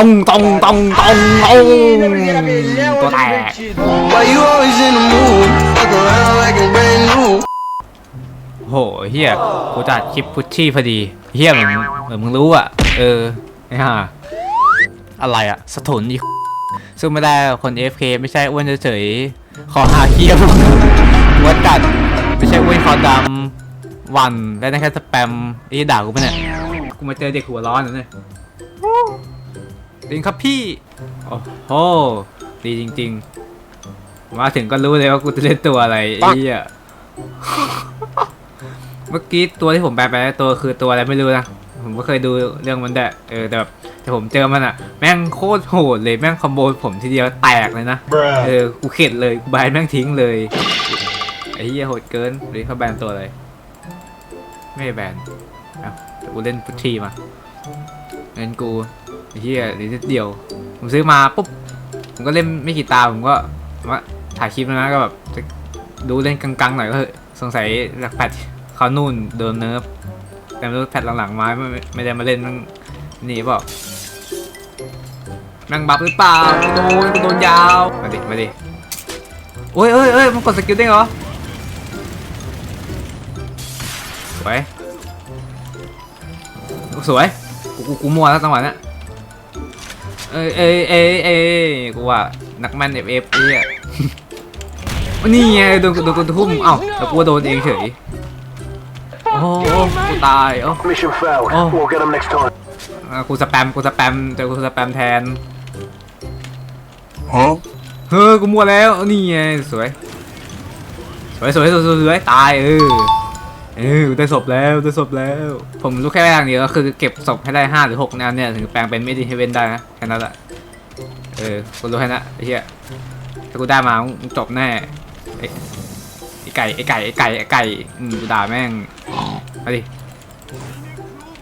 ตองตองตองตองตองตัวแตกโหเฮียกูจัดคลิปพุชชี่พอดีเฮียเหมือนเหมือนมึงรู้อะ เออไอ้ห่าอะไรอะ สะทุนอีกซึ่งไม่ได้คน AFK ไม่ใช่อ้วนเฉยๆขอหาเคียมวัดกัด ไม่ใช่อ้วนคอดำวันและได้แค่สแปมไอ้ด่ากูปะเนี่ย กูมาเจอเด็กหัวร้อนนะเนี่ย จริงครับพี่โอ้โหดีจริง ๆ มาถึงก็รู้เลยว่ากูจะเล่นตัวอะไรไอ้เหี้ยเมื่อกี้ตัวที่ผมแปลไปตัวคือตัวอะไรไม่รู้นะผมก็เคยดูเรื่องมันแดะเออแต่แบบแต่ผมเจอมันอะแม่งโคตรโหดเลยแม่งคอมโบผมทีเดียวแตกเลยนะเออกูเข็ดเลยกูแบนแม่งทิ้งเลยไอ้เหี้ยโหดเกินหรือเขาแบนตัวอะไรไม่ได้แบนเอ้าแต่กูเล่นพุทธีมาเงินกู เหี้ยนิดเดียว ผมซื้อมาปุ๊บ ผมก็เล่นไม่กี่ตา ผมก็มาถ่ายคลิปแล้วนะก็แบบดูเล่นกังๆหน่อยก็เสงสัยหลักแพทเขานู่นโดนเนิร์ฟแต่ไม่รู้แพทหลังๆมาไม่ไม่ไม่ได้มาเล่นมั่งนี่เปล่าแม่งบัฟหรือเปล่าโดนโดนยาว มาดิ มาดิโอ้ยเอ้ยเอ้ยมันกดสกิลได้เหรอสวยสวย กูกูกูมัวแล้วจังหวะเนี้ย เอ้ยเอ้ยเอ้ยเอ้ยกูว่านักแมนเอฟเอฟเนี่ยนี่ไงโดนโดนโดนทุ่มเอ้าแล้วกูว่าโดนเองเฉยโอ้โหกูตายโอ้ Mission failed. Oh. We'll get them next time. อะกูสแปมกูสแปมแต่กูสแปมแทน Huh? เฮ้ยกูมัวแล้วนี่ไงสวยสวยสวยสวยสวยสวยตายเออ เออได้ศพแล้วได้ศพแล้ว ผมรู้แค่อย่างเดียวก็คือเก็บศพให้ได้ห้าหรือหกแนวเนี่ยถึงแปลงเป็นไม่ดีเฮเวนได้นะแค่นั้นแหละเออกูรู้แค่นั้นไอ้เหี้ยถ้ากูได้มาจบแน่ไอ้ไก่ไอ้ไก่ไอ้ไก่ไอ้ไก่อืมกูด่าแม่งมาดิ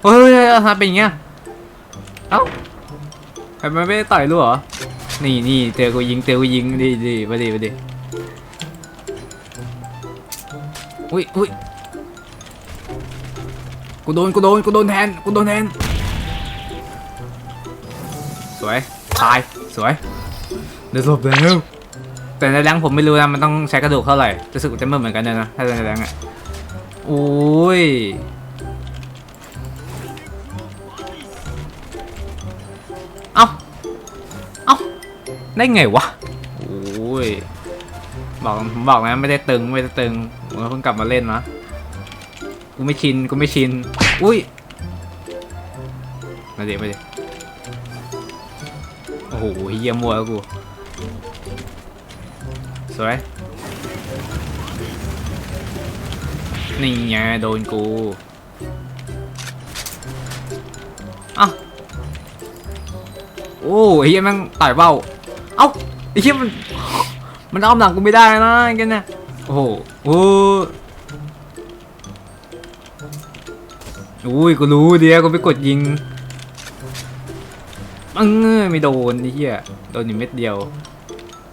เฮ้ยทำไมเป็นอย่างเงี้ยเอ้าใครมันไม่ได้ต่อยรู้เหรอนี่นี่เจอกูยิงเจอกูยิงดีดีมาดิมาดิอุ้ยอุ้ย กูโดนกูโดนกูโดนแทนกูโดนแทน สวยตายสวยเดี๋ยวจบแล้วแต่ในแรงผมไม่รู้นะมันต้องใช้กระดูกเท่าไหร่รู้สึกว่าจะไม่เหมือนกันเลยนะถ้าในแรงอะโอ้ยเอ้าเอ้าได้ไงวะโอ้ยบอกผมบอกนะไม่ได้ตึงไม่ได้ตึงผมก็เพิ่งกลับมาเล่นนะ กูไม่ชินกูไม่ชิน อุ้ย มาเดี๋ยวมาเดี๋ยวโอ้โหเยี่ยมมัวแล้วกู สวย นี่ไงโดนกูอ้าโอ้เหี้ยแม่งต่อยเบ้า เอ้าไอ้เหี้ยมัน มันอ้อมหลังกูไม่ได้นะกันเนี่ยโอ้โหโอ้ อุ้ยกูรู้เดียวกูไปกดยิงมึงไม่โดนไอ้เหี้ยโดนอยู่เม็ดเดียว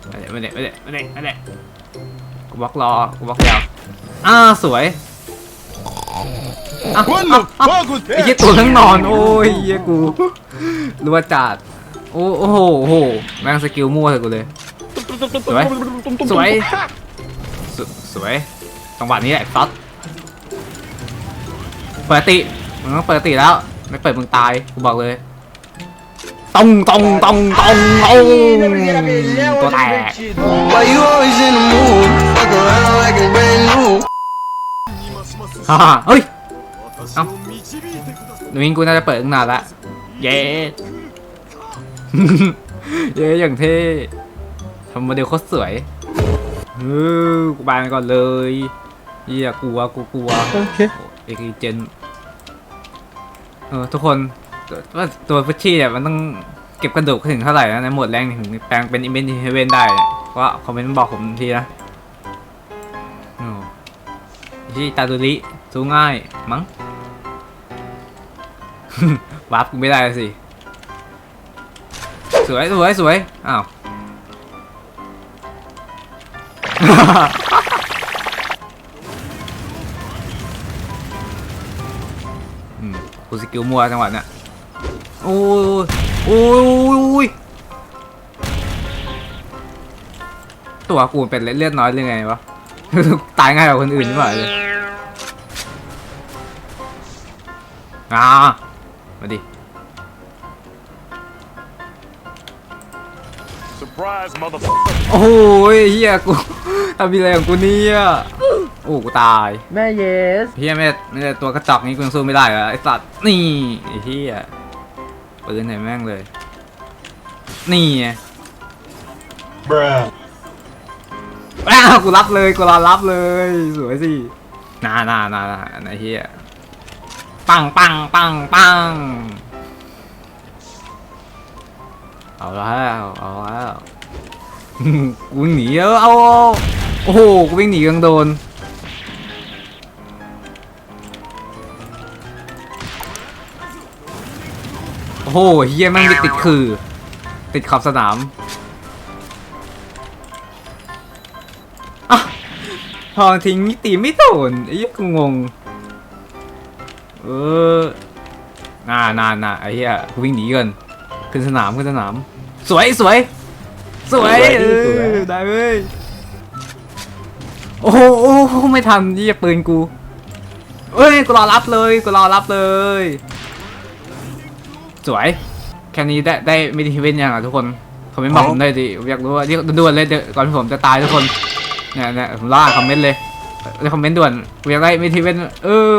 ไม่ได้ไม่ได้ไม่ได้ไม่ได้ไม่ได้กูบล็อกรอกูบล็อกยาวอ่าสวยอะ What อะ the อะ fuck was ไอ้เหี้ย that? ตัวทั้งนอน โอ้ยเหี้ยกูรัวจัดโอ้โอ้โหโอ้โหแม่งสกิลมั่วเลยกูเลยสวยสวยสสวยจังหวะนี้แหละต๊อดเปิดติ มึงต้องเปิดติแล้ว ไม่เปิดมึงตาย กูบอกเลยตองตองตองตองตองตัวแตก Why you always in the mood? Fuck around like I'm brand new. ฮ่าฮ่าเฮ้ย เอ้าหนูยิงกูน่าจะเปิดตั้งนานละ เย้เย้อย่างเท่ทำโมเดลโคตรสวยเออกูบานก่อนเลยเฮียกลัวกูกลัวโอเคเอกเจนเออทุกคนว่าตัวพุชชี่เนี่ยมันต้องเก็บกระดูกถึงเท่าไหร่นะในหมดแรงถึงแปลงเป็นอิมเมนเฮเวนได้เนี่ยเพราะว่าคอมเมนต์บอกผมทีนะโอ้ที่ตาดุริสู้ง่ายมั้งวาร์ปกูไม่ได้สิสวยสวยสวยอ้าว กูสกิลมัวจังหวะเนี้ยโอ้ยโอ้ยตัวกูเป็นเลือดน้อยเลยไงวะ ตายง่ายกว่าคนอื่นหรือเปล่าเลยอามาดิ โอ้ยเฮียกูทำอะไรของกูเนี่ย อ้กูตายแม่เยสเฮียไม่ได้ไม่ได้ตัวกระจอกนี้กูยังสู้ไม่ได้เหรอไอสัตว์นี่ไอเฮียปืนไหนแม่งเลย นี่ไง Bruh. อ้าวกูรับเลยกูรอรับเลยสวยสินานานานาไอเฮียปังปังปังปังเอาแล้วเอาแล้วกูวิ่งหนีแล้วเอาเอาโอ้โหกูวิ่งหนีกังโดน โอ้โหเฮียแม่งติดคือ ติดขอบสนามอะพอทิ้งตีไม่โดนไอ้เหี้ยกูงง เออน่าน่าน่าไอ้เหี้ยกูวิ่งหนีกันขึ้นสนามขึ้นสนาม สวยสวยสวยเออได้เว้ยโอ้โหโอ้โหไม่ทันยี่ปืนกูเอ้ยกูรอรับเลยกูรอรับเลย สวย แค่นี้ได้ได้ไม่ได้เว้นยังอะทุกคนคอมเมนต์บอกผมได้ดิผมอยากรู้ว่าเรียกด่วนๆเลยเดี๋ยวก่อนที่ผมจะตายทุกคนเนี่ยเนี่ยผมรออ่านคอมเมนต์เลยในคอมเมนต์ด่วนผมอยากได้ไม่ทีเว้นเออ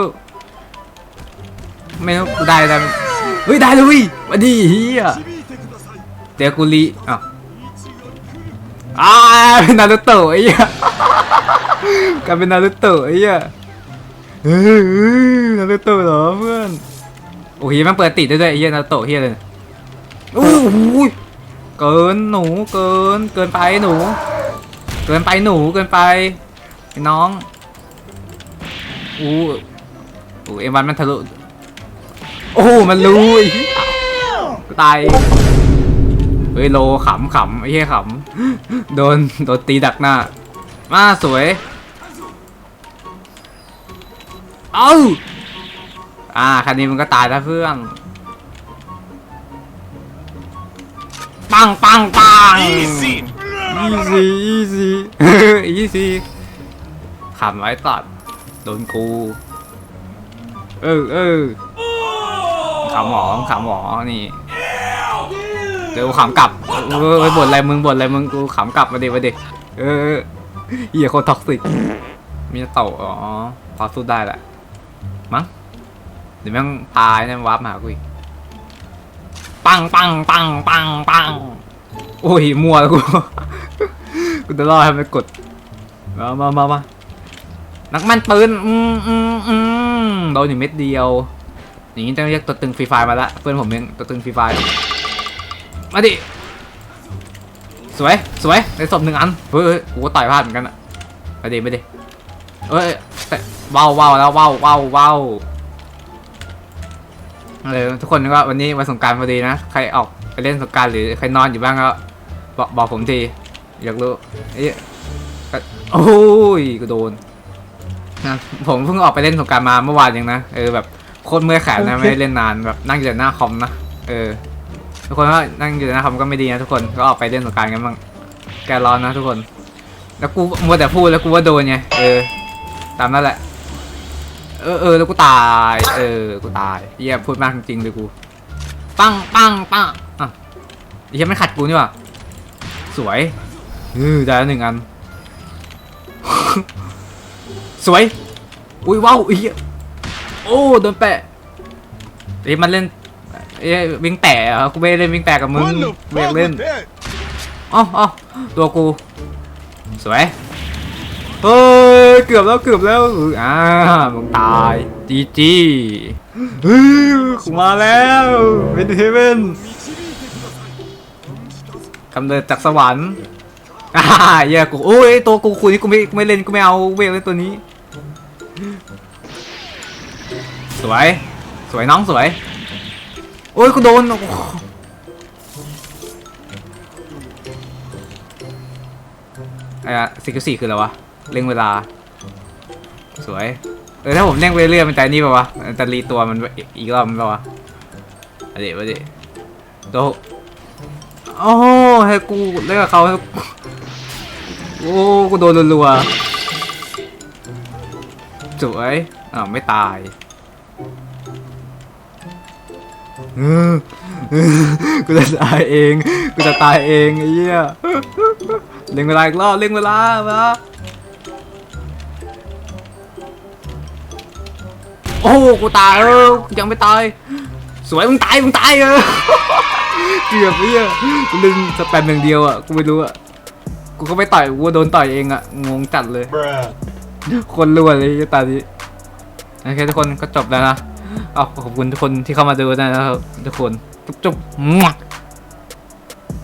ไม่รู้กูได้ได้เฮ้ยได้เลยเว้ยมาดีเฮียเดี๋ยวกูรีอะอ้าเป็นนารูโตะไอ้เหี้ยกลายเป็นนารูโตะไอ้เหี้ยเฮ้ยเฮ้ยนารูโตะเหรอเพื่อน โอ้ยมันเปิดติดได้ด้วยเฮียนาโตะเฮียเลยโอ้โหเกินหนูเกินเกินไปหนู เกินไปหนูเกินไปน้องอู้โอ้เอ็มวันมันทะลุโอ้มันรู้ไอ้เหี้ยตายเฮ้ยโลขำขำไอ้เหี้ยขำโดนโดนตีดักหน้ามาสวย เอ้า อ่าคันนี้มันก็ตายแล้วเพื่อนปังปังปัง Easy. อีซีอีซีอีซีขำไว้ตัดโดนกูเออเออขำหมอขำหมอนี่เดี๋ยวกูขำกลับเออบ่นอะไรมึงบ่นอะไรมึงกูขำกลับมาดิมาดิเออเหี้ยโคตรท็อกซิกมีเต่าอ๋อพอสู้ได้แหละมั้งเดี๋ยวแม่งพายนั่นวาร์ปมาหากูอีกปังปังปังปังปังโอ้ยมัวแล้วกูกูจะรอให้มันกดมามามามานักมันปืนอืมอืมอืมโดนอยู่เม็ดเดียว อย่างนี้ต้องเรียกตัวตึงฟรีไฟมาละเพื่อนผมยังตัวตึงฟรีไฟมาดิสวยสวยได้ศพหนึ่งอันเฮ้ยกูก็ต่อยพลาดเหมือนกันอะมาดิมาดิเอ้ยแต่ว้าวว้าวแล้วว้าวว้าวว้าว เออทุกคนก็วันนี้วันสงกรารพอดีนะ ใครออกไปเล่นสงกรารหรือใครนอนอยู่บ้างก็บอกบอกผมทีอยากรู้เอ้ยก็โอ้ยกูโดนนะผมเพิ่งออกไปเล่นสงกรารมาเมื่อวานเองนะเออแบบโคตรเมื่อยแขนนะไม่ได้เล่นนานแบบนั่งอยู่แต่หน้าคอมนะเออ ทุกคนก็นั่งอยู่แต่หน้าคอมก็ไม่ดีนะทุกคนก็ออกไปเล่นสงกรารกันบ้างแกร้อนนะทุกคน แล้วกูมัวแต่พูดแล้วกูว่าโดนไงเออตามนั่นแหละ เออเออแล้วกูตาย เออ กูตายเฮียพูดมากจริงๆเลยกู ปังปังปังอะเฮียไม่ขัดกูนี่หว่าสวยเออได้แล้วหนึ่งอัน สวย อุ้ยว้าวเฮียโอ้โดนแปะเอ้ยมันเล่นเอ้ยวิ่งแตะเหรอกูไม่ได้เล่นวิ่งแตะกับมึง What the กูอยาก fuck เล่น was that? อ๋ออ๋อตัวกู สวยเฮ้ย เกือบแล้วเกือบแล้วอ่ามึงตายจีจีเฮ้ยมาแล้วเป็นเฮเวนกำเนิดจากสวรรค์อ่าเหี้ยกูโอ้ยตัวกูคุยนี่กูไม่กูไม่เล่นกูไม่เอาเวกเล่นตัวนี้ สวย สวยน้องสวย โอ้ยกูโดนอ้โหไอ้อะสิบสี่คืออะไรวะ เร่งเวลา สวยเออถ้าผมเร่งไปเรื่อยมันจะนี่ป่าวะมันจะรีตัวมันอีกรอบมันป่าวะอะเดี๋ยวเดี๋ยวตัวโอ้ให้กูเล่นกับเขาโอ้กูโดนรัวๆสวยอ้าวไม่ตายกูจะตายเอง กูจะตายเองไอ้เหี้ยเล่งเวลาอีกรอบเล่งเวลามา โอ้กูตายเออกูยังไม่ตาย สวยมึงตายมึงตายเออเกือบไอ้เหี้ยกูลืมสแปมอย่างเดียวอะกูไม่รู้อะกูก็ไม่ต่อยกูก็โดนต่อยเองอะงงจัดเลย Bruh. คนรวยเลยไอ้ตานี้โอเคทุกคนก็จบแล้วนะเอาขอบคุณทุกคนที่เข้ามาดูนะครับทุกคนจุ๊บจุ๊บมั่ว